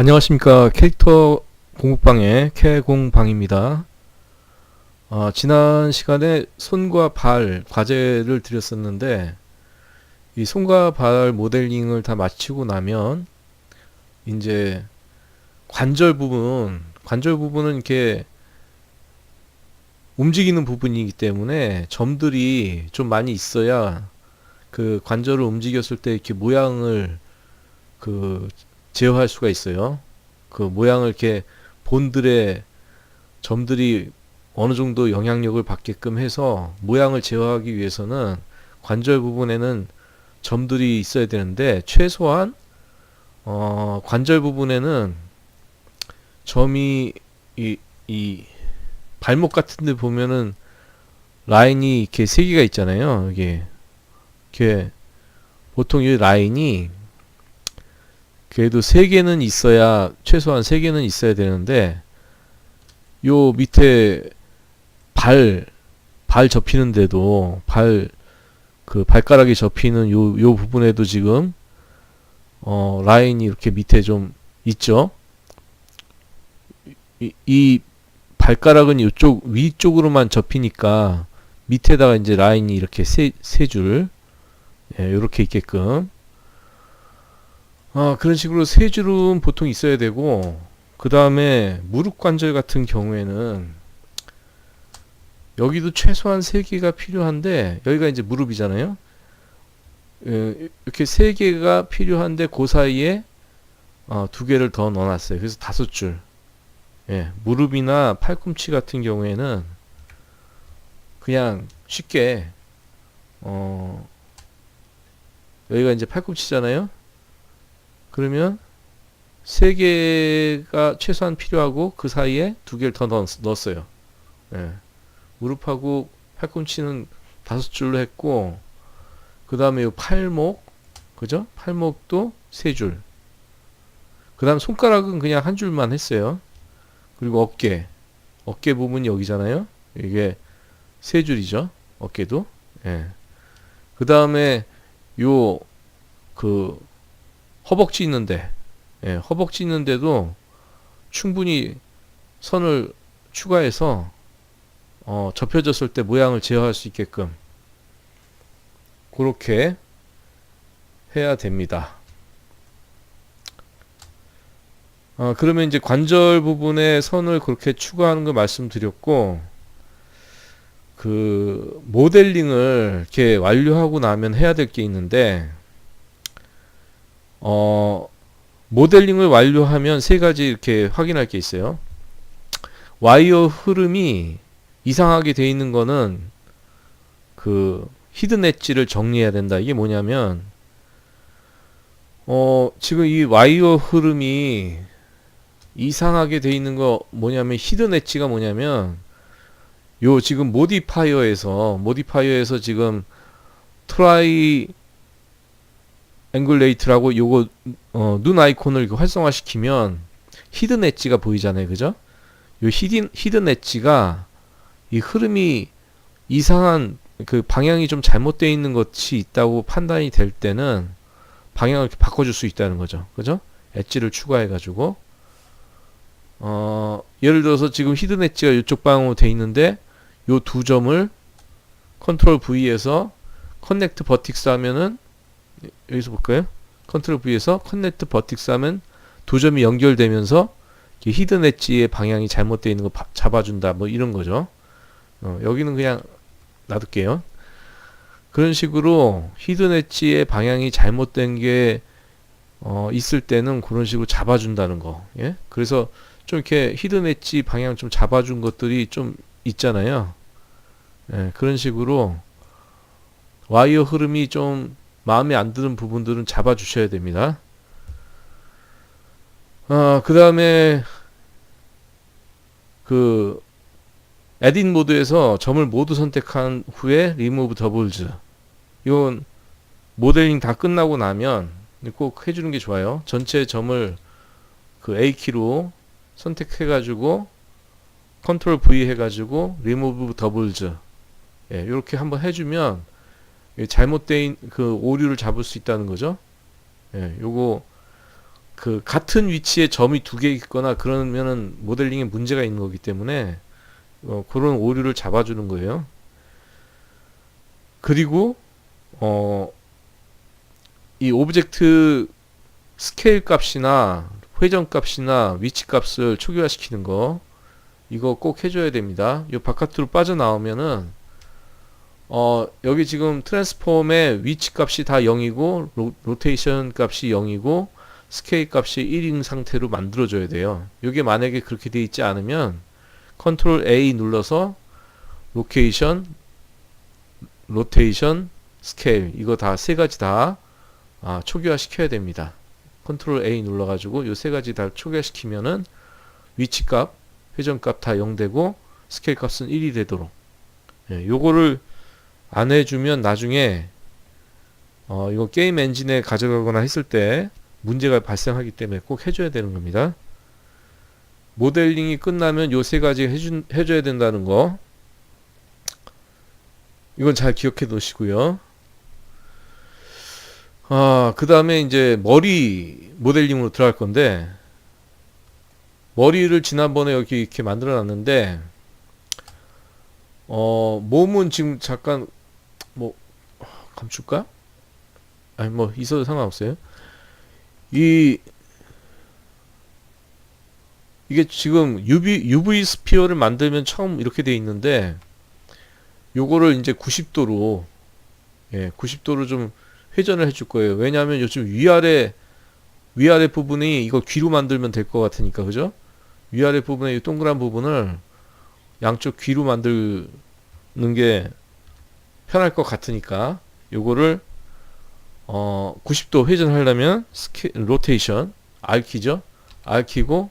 안녕하십니까 캐릭터 공부방의 캐공방입니다. 아, 지난 시간에 손과 발 과제를 드렸었는데 이 손과 발 모델링을 다 마치고 나면 이제 관절 부분 관절 부분은 이렇게 움직이는 부분이기 때문에 점들이 좀 많이 있어야 그 관절을 움직였을 때 이렇게 모양을 그 제어할 수가 있어요. 그 모양을 이렇게 본들의 점들이 어느 정도 영향력을 받게끔 해서 모양을 제어하기 위해서는 관절 부분에는 점들이 있어야 되는데 최소한 어, 관절 부분에는 점이 이, 이 발목 같은 데 보면은 라인이 이렇게 세 개가 있잖아요. 이게 이렇게 보통 이 라인이 그래도 세 개는 있어야 최소한 세 개는 있어야 되는데 요 밑에 발 발 접히는데도 발 그 발가락이 접히는 요 요 부분에도 지금 어 라인이 이렇게 밑에 좀 있죠. 이, 이 발가락은 이쪽 위쪽으로만 접히니까 밑에다가 이제 라인이 이렇게 세 세 줄 예, 이렇게 있게끔 아, 그런 식으로 세 줄은 보통 있어야 되고, 그 다음에 무릎 관절 같은 경우에는 여기도 최소한 세 개가 필요한데, 여기가 이제 무릎이잖아요. 예, 이렇게 세 개가 필요한데, 그 사이에 어, 두 개를 더 넣어놨어요. 그래서 다섯 줄. 예, 무릎이나 팔꿈치 같은 경우에는 그냥 쉽게, 어, 여기가 이제 팔꿈치잖아요. 그러면 세 개가 최소한 필요하고 그 사이에 두 개를 더 넣었, 넣었어요. 예. 무릎하고 팔꿈치는 다섯 줄로 했고 그 다음에 이 팔목 그죠? 팔목도 세 줄. 그 다음 손가락은 그냥 한 줄만 했어요. 그리고 어깨 어깨 부분이 여기잖아요. 이게 세 줄이죠. 어깨도. 예. 그 다음에 요 그 허벅지 있는데 예, 허벅지 있는데도 충분히 선을 추가해서 어, 접혀졌을 때 모양을 제어할 수 있게끔 그렇게 해야 됩니다. 어, 그러면 이제 관절 부분에 선을 그렇게 추가하는 거 말씀드렸고 그 모델링을 이렇게 완료하고 나면 해야 될 게 있는데 어, 모델링을 완료하면 세 가지 이렇게 확인할 게 있어요. 와이어 흐름이 이상하게 돼 있는 거는 그 히든 엣지를 정리해야 된다. 이게 뭐냐면 어, 지금 이 와이어 흐름이 이상하게 돼 있는 거 뭐냐면 히든 엣지가 뭐냐면 요 지금 모디파이어에서 모디파이어에서 지금 트라이 앵글레이트라고 요거 어, 눈 아이콘을 활성화 시키면 히든 엣지가 보이잖아요. 그죠? 요 히든 히든 엣지가 이 흐름이 이상한 그 방향이 좀 잘못되어 있는 것이 있다고 판단이 될 때는 방향을 이렇게 바꿔줄 수 있다는 거죠. 그죠? 엣지를 추가해 가지고 어, 예를 들어서 지금 히든 엣지가 이쪽 방향으로 돼 있는데 요 두 점을 컨트롤 V에서 커넥트 버틱스 하면은 여기서 볼까요? 컨트롤 V에서 커넥트 버틱스 하면 두 점이 연결되면서 히든 엣지의 방향이 잘못되어 있는 거 잡아준다 뭐 이런 거죠. 어, 여기는 그냥 놔둘게요. 그런 식으로 히든 엣지의 방향이 잘못된 게 어, 있을 때는 그런 식으로 잡아준다는 거. 예? 그래서 좀 이렇게 히든 엣지 방향 좀 잡아준 것들이 좀 있잖아요. 예, 그런 식으로 와이어 흐름이 좀 마음에 안 드는 부분들은 잡아 주셔야 됩니다. 아, 그 다음에 그 에딧 모드에서 점을 모두 선택한 후에 리무브 더블즈 이건 모델링 다 끝나고 나면 꼭 해주는 게 좋아요. 전체 점을 그 A키로 선택해 가지고 컨트롤 V 해 가지고 리무브 더블즈 예, 이렇게 한번 해주면 잘못된 그 오류를 잡을 수 있다는 거죠. 예, 요거 그 같은 위치에 점이 두 개 있거나 그러면은 모델링에 문제가 있는 거기 때문에 어, 그런 오류를 잡아주는 거예요. 그리고 어, 이 오브젝트 스케일 값이나 회전 값이나 위치 값을 초기화시키는 거 이거 꼭 해줘야 됩니다. 이 바깥으로 빠져나오면은 어, 여기 지금 트랜스폼의 위치 값이 다 0이고 로, 로테이션 값이 0이고 스케일 값이 1인 상태로 만들어줘야 돼요. 이게 만약에 그렇게 돼 있지 않으면 컨트롤 A 눌러서 로케이션, 로테이션, 스케일 이거 다 세 가지 다 아, 초기화 시켜야 됩니다. 컨트롤 A 눌러가지고 이세 가지 다 초기화 시키면은 위치 값, 회전 값 다 0 되고 스케일 값은 1이 되도록 예, 요거를 안 해주면 나중에 어, 이거 게임 엔진에 가져가거나 했을 때 문제가 발생하기 때문에 꼭 해줘야 되는 겁니다. 모델링이 끝나면 요 세 가지 해준, 해줘야 된다는 거 이건 잘 기억해 놓으시고요. 아, 그 다음에 이제 머리 모델링으로 들어갈 건데, 머리를 지난번에 여기 이렇게 만들어 놨는데, 어, 몸은 지금 잠깐, 뭐, 감출까? 아니, 뭐, 있어도 상관없어요. 이, 이게 지금 UV, UV 스피어를 만들면 처음 이렇게 돼 있는데, 요거를 이제 90도로, 예, 90도로 좀 회전을 해줄 거예요. 왜냐하면 요즘 위아래 위아래 부분이 이거 귀로 만들면 될 것 같으니까 그죠? 위아래 부분의 이 동그란 부분을 양쪽 귀로 만드는 게 편할 것 같으니까 요거를 어 90도 회전하려면 스케 로테이션 R 키죠? R 키고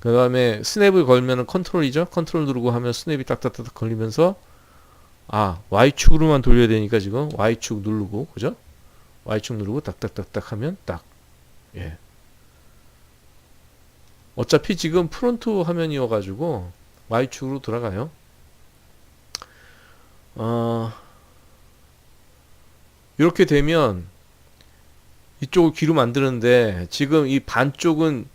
그 다음에 스냅을 걸면은 컨트롤이죠? 컨트롤 누르고 하면 스냅이 딱딱딱 걸리면서 아 Y축으로만 돌려야 되니까 지금 Y축 누르고 그죠? Y축 누르고 딱딱딱딱 하면 딱. 예. 어차피 지금 프론트 화면이어가지고 Y축으로 돌아가요. 어, 이렇게 되면 이쪽을 귀로 만드는데 지금 이 반쪽은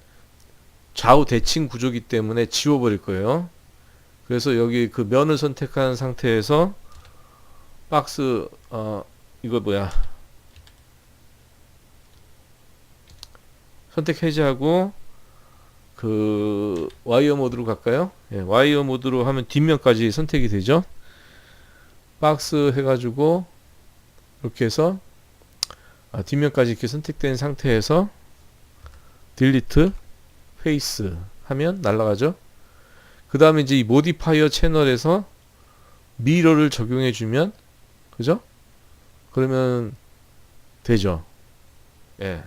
좌우 대칭 구조기 때문에 지워버릴 거예요. 그래서 여기 그 면을 선택한 상태에서 박스 어 이거 뭐야 선택 해제하고 그 와이어 모드로 갈까요? 예, 와이어 모드로 하면 뒷면까지 선택이 되죠. 박스 해가지고 이렇게 해서 아, 뒷면까지 이렇게 선택된 상태에서 딜리트 페이스 하면 날라가죠. 그 다음에 이제 이 모디파이어 채널에서 미러를 적용해 주면 그죠? 그러면 되죠. 예.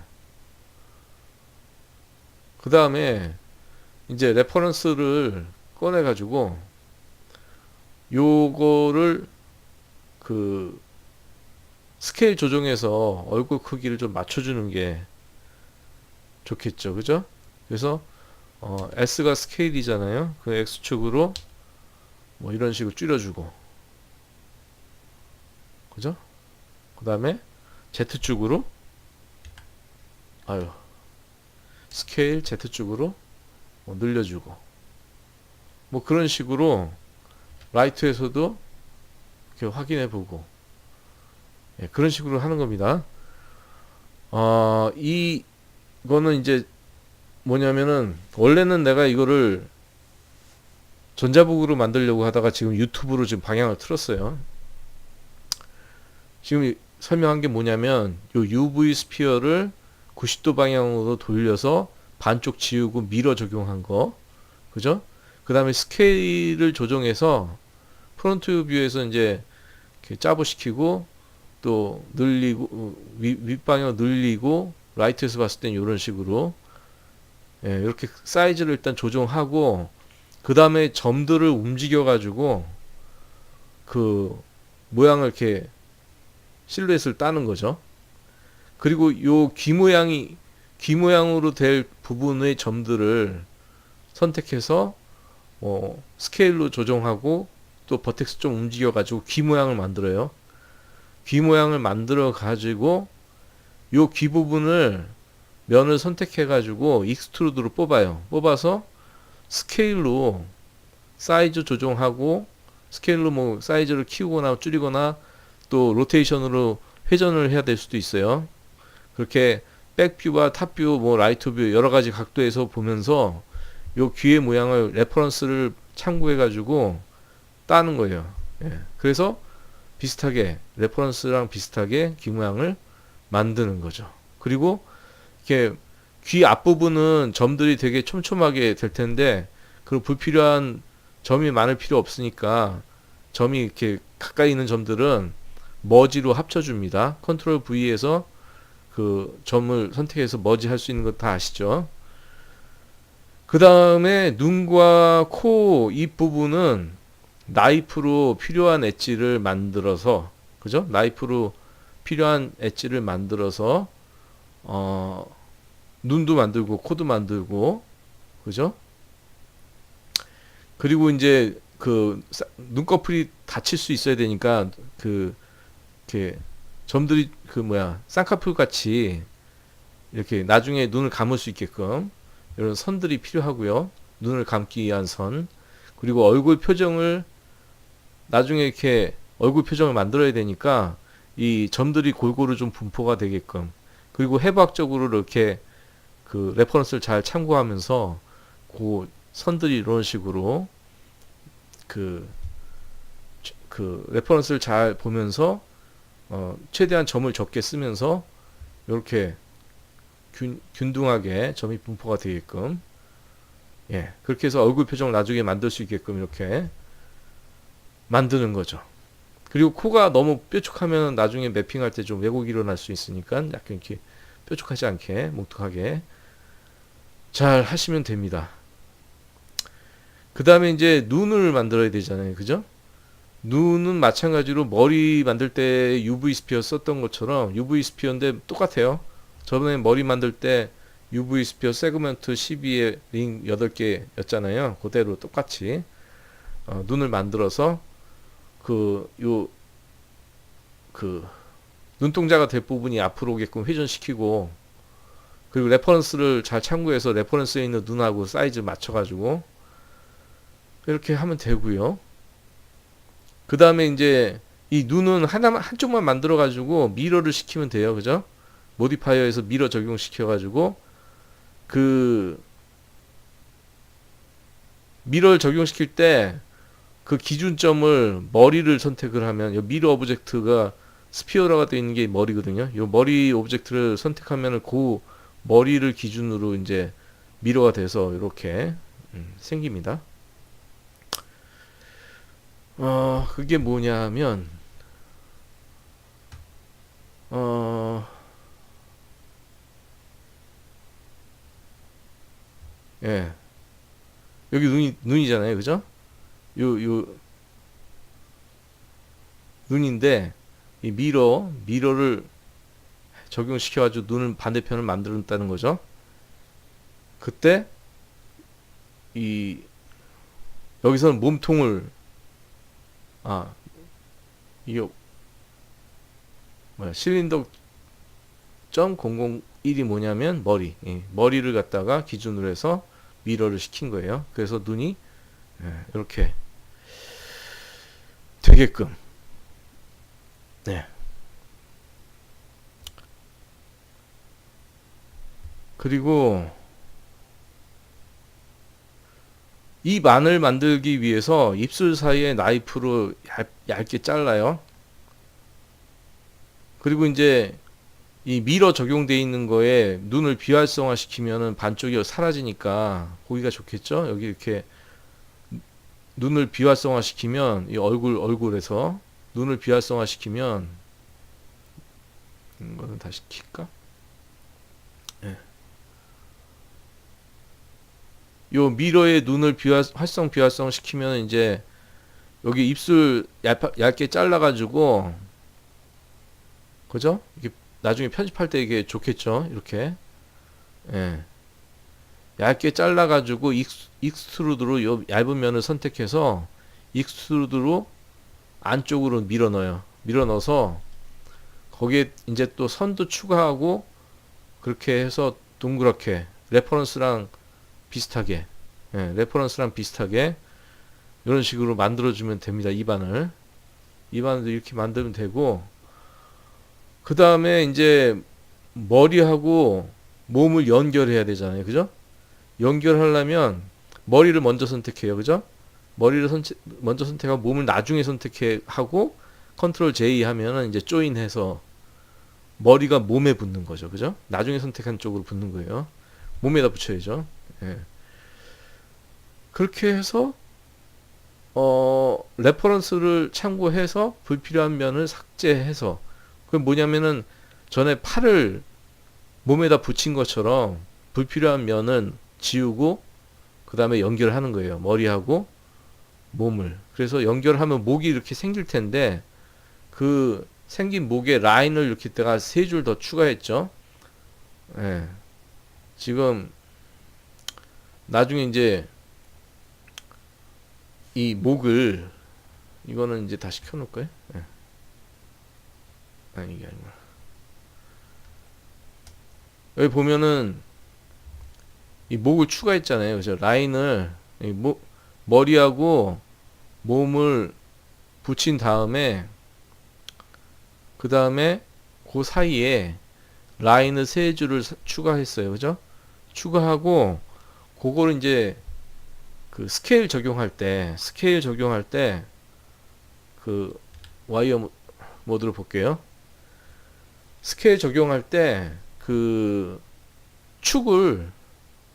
그 다음에 이제 레퍼런스를 꺼내 가지고 요거를 그 스케일 조정해서 얼굴 크기를 좀 맞춰주는 게 좋겠죠. 그죠? 그래서 어, S가 스케일이잖아요. 그 X축으로 뭐 이런 식으로 줄여주고. 그죠? 그 다음에 Z축으로. 아유. 스케일 Z축으로 뭐 늘려주고. 뭐 그런 식으로 라이트에서도 이렇게 확인해 보고 예, 그런 식으로 하는 겁니다. 어, 이, 이거는 이제 뭐냐면은 원래는 내가 이거를 전자북으로 만들려고 하다가 지금 유튜브로 지금 방향을 틀었어요. 지금 설명한 게 뭐냐면 요 UV 스피어를 90도 방향으로 돌려서 반쪽 지우고 미러 적용한 거. 그죠? 그 다음에 스케일을 조정해서 프론트 뷰에서 이제 이렇게 짜부 시키고 또 늘리고 윗, 윗방향 늘리고 라이트에서 봤을 땐 이런 식으로 예, 이렇게 사이즈를 일단 조정하고 그 다음에 점들을 움직여 가지고 그 모양을 이렇게 실루엣을 따는 거죠. 그리고 요 귀 모양이 귀 모양으로 될 부분의 점들을 선택해서 뭐 스케일로 조정하고 또 버텍스 좀 움직여 가지고 귀 모양을 만들어요. 귀 모양을 만들어 가지고 요 귀 부분을 면을 선택해 가지고 익스트루드로 뽑아요. 뽑아서 스케일로 사이즈 조정하고 스케일로 뭐 사이즈를 키우거나 줄이거나 또 로테이션으로 회전을 해야 될 수도 있어요. 그렇게 백뷰와 탑뷰, 뭐 라이트뷰 여러 가지 각도에서 보면서 요 귀의 모양을 레퍼런스를 참고해 가지고 따는 거예요. 예. 그래서 비슷하게 레퍼런스랑 비슷하게 귀 모양을 만드는 거죠. 그리고 이렇게 귀 앞부분은 점들이 되게 촘촘하게 될 텐데 그 불필요한 점이 많을 필요 없으니까 점이 이렇게 가까이 있는 점들은 머지로 합쳐줍니다. 컨트롤 V에서 그 점을 선택해서 머지 할 수 있는 거 다 아시죠? 그 다음에 눈과 코, 입 부분은 나이프로 필요한 엣지를 만들어서 그죠? 나이프로 필요한 엣지를 만들어서 어 눈도 만들고 코도 만들고 그죠? 그리고 이제 그 사- 눈꺼풀이 닫힐 수 있어야 되니까 그 이렇게 점들이 그 뭐야 쌍꺼풀 같이 이렇게 나중에 눈을 감을 수 있게끔 이런 선들이 필요하고요. 눈을 감기 위한 선 그리고 얼굴 표정을 나중에 이렇게 얼굴 표정을 만들어야 되니까 이 점들이 골고루 좀 분포가 되게끔. 그리고 해부학적으로 이렇게 그 레퍼런스를 잘 참고하면서 그 선들이 이런 식으로 그, 그 레퍼런스를 잘 보면서 어, 최대한 점을 적게 쓰면서 이렇게 균, 균등하게 점이 분포가 되게끔. 예 그렇게 해서 얼굴 표정을 나중에 만들 수 있게끔 이렇게 만드는 거죠. 그리고 코가 너무 뾰족하면 나중에 매핑할 때 좀 왜곡이 일어날 수 있으니까 약간 이렇게 뾰족하지 않게 뭉툭하게 잘 하시면 됩니다. 그 다음에 이제 눈을 만들어야 되잖아요. 그죠? 눈은 마찬가지로 머리 만들 때 UV 스피어 썼던 것처럼 UV 스피어인데 똑같아요. 저번에 머리 만들 때 UV 스피어 세그먼트 12에 링 8개였잖아요. 그대로 똑같이 어, 눈을 만들어서 그요그 눈동자가 될 부분이 앞으로 오게끔 회전시키고 그리고 레퍼런스를 잘 참고해서 레퍼런스에 있는 눈하고 사이즈 맞춰가지고 이렇게 하면 되고요. 그 다음에 이제 이 눈은 하나만 한쪽만 만들어 가지고 미러를 시키면 돼요, 그죠? 모디파이어에서 미러 적용시켜 가지고 그 미러를 적용시킬 때 그 기준점을 머리를 선택을 하면 이 미러 오브젝트가 스피어라가 되어 있는 게 머리거든요. 이 머리 오브젝트를 선택하면은 그 머리를 기준으로 이제 미러가 돼서 이렇게 음, 생깁니다. 어, 그게 뭐냐면, 어, 예. 여기 눈이, 눈이잖아요. 그죠? 요, 요, 눈인데, 이 미러, 미러를 적용시켜가지고 눈을 반대편을 만들었다는 거죠. 그때, 이, 여기서는 몸통을 아, 이게 뭐야 실린더 점 001이 뭐냐면 머리 예, 머리를 갖다가 기준으로 해서 미러를 시킨 거예요. 그래서 눈이 예, 이렇게 되게끔 네. 그리고 이 만을 만들기 위해서 입술 사이에 나이프로 얇, 얇게 잘라요. 그리고 이제 이 미러 적용되어 있는 거에 눈을 비활성화 시키면은 반쪽이 사라지니까 보기가 좋겠죠? 여기 이렇게 눈을 비활성화 시키면 이 얼굴 얼굴에서 눈을 비활성화 시키면 이거는 다시 킬까? 요 미러의 눈을 비활, 활성 비활성 시키면 이제 여기 입술 얇, 얇게 잘라 가지고 그죠? 이게 나중에 편집할 때 이게 좋겠죠? 이렇게 예. 얇게 잘라가지고 익스, 익스트루드로 요 얇은 면을 선택해서 익스트루드로 안쪽으로 밀어 넣어요. 밀어 넣어서 거기에 이제 또 선도 추가하고 그렇게 해서 동그랗게 레퍼런스랑 비슷하게 예, 레퍼런스랑 비슷하게 이런 식으로 만들어주면 됩니다. 입안을 입안을 이렇게 만들면 되고 그 다음에 이제 머리하고 몸을 연결해야 되잖아요. 그죠? 연결하려면 머리를 먼저 선택해요. 그죠? 머리를 선택, 먼저 선택하고 몸을 나중에 선택해 하고 컨트롤 J 하면은 이제 조인해서 머리가 몸에 붙는 거죠. 그죠? 나중에 선택한 쪽으로 붙는 거예요. 몸에다 붙여야죠. 예. 그렇게 해서 어 레퍼런스를 참고해서 불필요한 면을 삭제해서 그 뭐냐면은 전에 팔을 몸에다 붙인 것처럼 불필요한 면은 지우고 그 다음에 연결하는 거예요. 머리하고 몸을. 그래서 연결하면 목이 이렇게 생길 텐데 그 생긴 목에 라인을 이렇게 다가 세 줄 더 추가했죠. 예. 지금 나중에 이제 이 목을 이거는 이제 다시 켜놓을까요? 예. 아니 이게 아니구나. 여기 보면은 이 목을 추가했잖아요. 그죠? 라인을 이 목, 머리하고 몸을 붙인 다음에 그 다음에 그 사이에 라인을 세 줄을 사- 추가했어요. 그죠? 추가하고 그거를 이제 그 스케일 적용할 때 스케일 적용할 때 그 와이어 모- 모드로 볼게요. 스케일 적용할 때 그 축을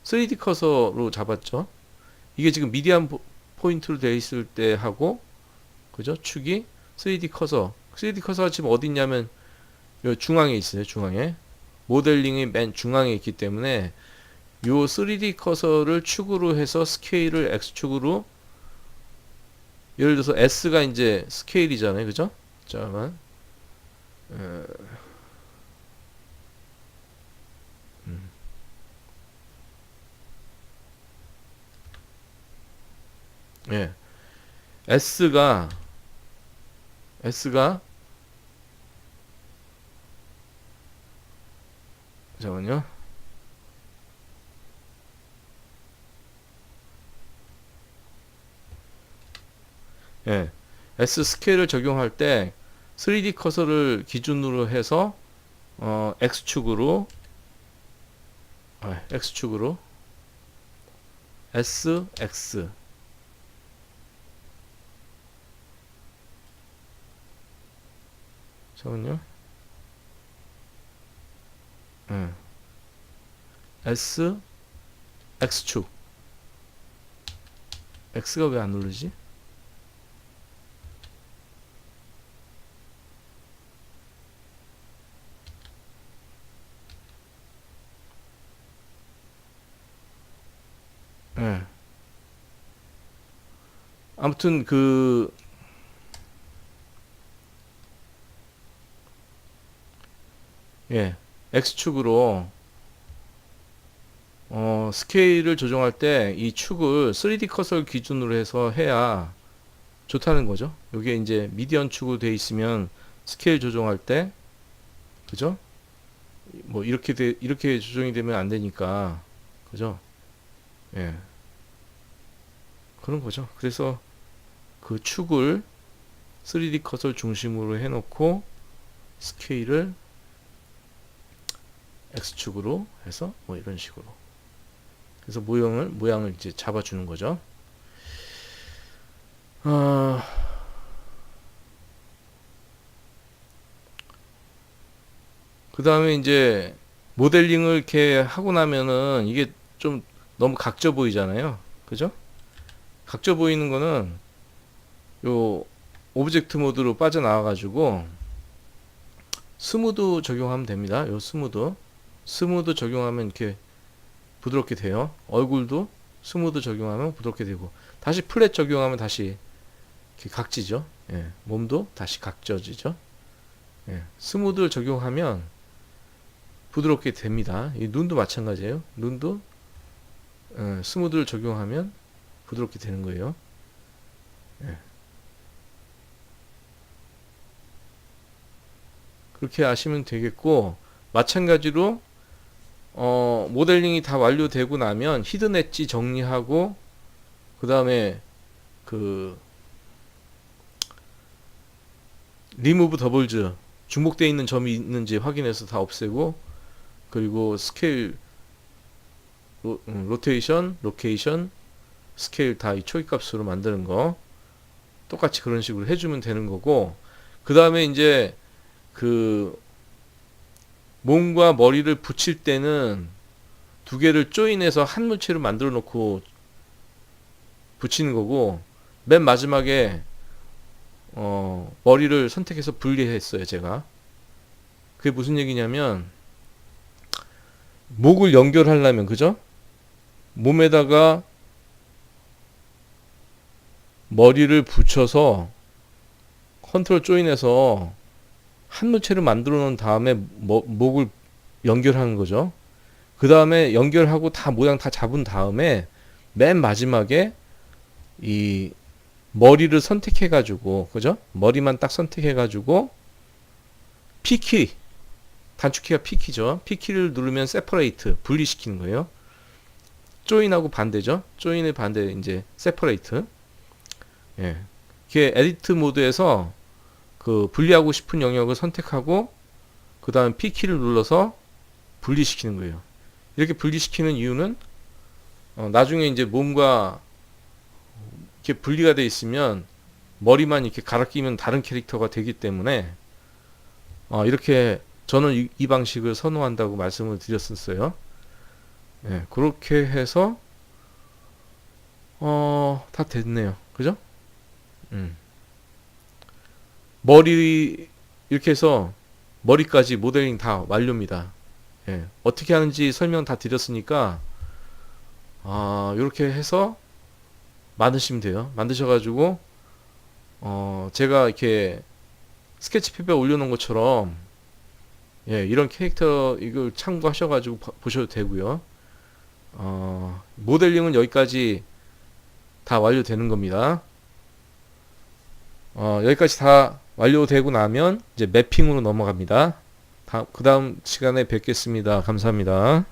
3D 커서로 잡았죠. 이게 지금 미디안 포- 포인트로 되어 있을 때 하고 그죠? 축이 3D 커서 3D 커서가 지금 어디 있냐면 요 중앙에 있어요. 중앙에 모델링이 맨 중앙에 있기 때문에 요 3D 커서를 축으로 해서 스케일을 X축으로 예를 들어서 S가 이제 스케일이잖아요. 그죠? 잠깐만. 어, 예. S가 S가 잠깐만요. 예. S 스케일을 적용할 때 3D 커서를 기준으로 해서 어, X축으로 아, X축으로 S X 잠깐만요. 예. S X축 X가 왜 안 누르지? 예. 아무튼 그 예, X축으로 어, 스케일을 조정할 때 이 축을 3D 커서 기준으로 해서 해야 좋다는 거죠. 이게 이제 미디언 축으로 돼 있으면 스케일 조정할 때 그죠? 뭐 이렇게 돼 이렇게 조정이 되면 안 되니까 그죠? 예. 그런 거죠. 그래서 그 축을 3D 컷을 중심으로 해놓고 스케일을 X축으로 해서 뭐 이런 식으로 그래서 모형을 모양을 이제 잡아주는 거죠. 어, 그 다음에 이제 모델링을 이렇게 하고 나면은 이게 좀 너무 각져 보이잖아요. 그죠? 각져 보이는 거는 요 오브젝트 모드로 빠져나와 가지고 스무드 적용하면 됩니다. 요 스무드 스무드 적용하면 이렇게 부드럽게 돼요. 얼굴도 스무드 적용하면 부드럽게 되고 다시 플랫 적용하면 다시 이렇게 각지죠. 예, 몸도 다시 각져지죠. 예, 스무드 적용하면 부드럽게 됩니다. 이 눈도 마찬가지예요. 눈도 어, 스무드를 적용하면 부드럽게 되는 거예요. 예. 그렇게 아시면 되겠고 마찬가지로 어, 모델링이 다 완료되고 나면 히든 엣지 정리하고 그 다음에 그 리무브 더블즈 중복되어 있는 점이 있는지 확인해서 다 없애고 그리고 스케일 로, 음, 로테이션, 로케이션, 스케일 다 이 초기 값으로 만드는 거 똑같이 그런 식으로 해주면 되는 거고 그 다음에 이제 그 몸과 머리를 붙일 때는 두 개를 조인해서 한 물체로 만들어 놓고 붙이는 거고 맨 마지막에 어, 머리를 선택해서 분리했어요 제가 그게 무슨 얘기냐면 목을 연결하려면 그죠? 몸에다가 머리를 붙여서 컨트롤 조인해서 한 물체를 만들어 놓은 다음에 뭐- 목을 연결하는 거죠. 그 다음에 연결하고 다 모양 다 잡은 다음에 맨 마지막에 이 머리를 선택해 가지고 그죠? 머리만 딱 선택해 가지고 P키 단축키가 P키죠. P키를 누르면 세퍼레이트 분리시키는 거예요. 조인하고 반대죠. 조인의 반대 이제 세퍼레이트. 예. 이게 에디트 모드에서 그 분리하고 싶은 영역을 선택하고 그 다음 P키를 눌러서 분리시키는 거예요. 이렇게 분리시키는 이유는 어, 나중에 이제 몸과 이렇게 분리가 돼 있으면 머리만 이렇게 갈아 끼면 다른 캐릭터가 되기 때문에 어, 이렇게 저는 이, 이 방식을 선호한다고 말씀을 드렸었어요. 예, 그렇게 해서 어, 다 됐네요. 그죠? 음. 머리 이렇게 해서 머리까지 모델링 다 완료입니다. 예, 어떻게 하는지 설명 다 드렸으니까 아, 이렇게 해서 만드시면 돼요. 만드셔가지고 어, 제가 이렇게 스케치북에 올려놓은 것처럼 예, 이런 캐릭터 이걸 참고하셔가지고 봐- 보셔도 되고요. 어, 모델링은 여기까지 다 완료되는 겁니다. 어, 여기까지 다 완료되고 나면 이제 매핑으로 넘어갑니다. 다, 그 다음 시간에 뵙겠습니다. 감사합니다.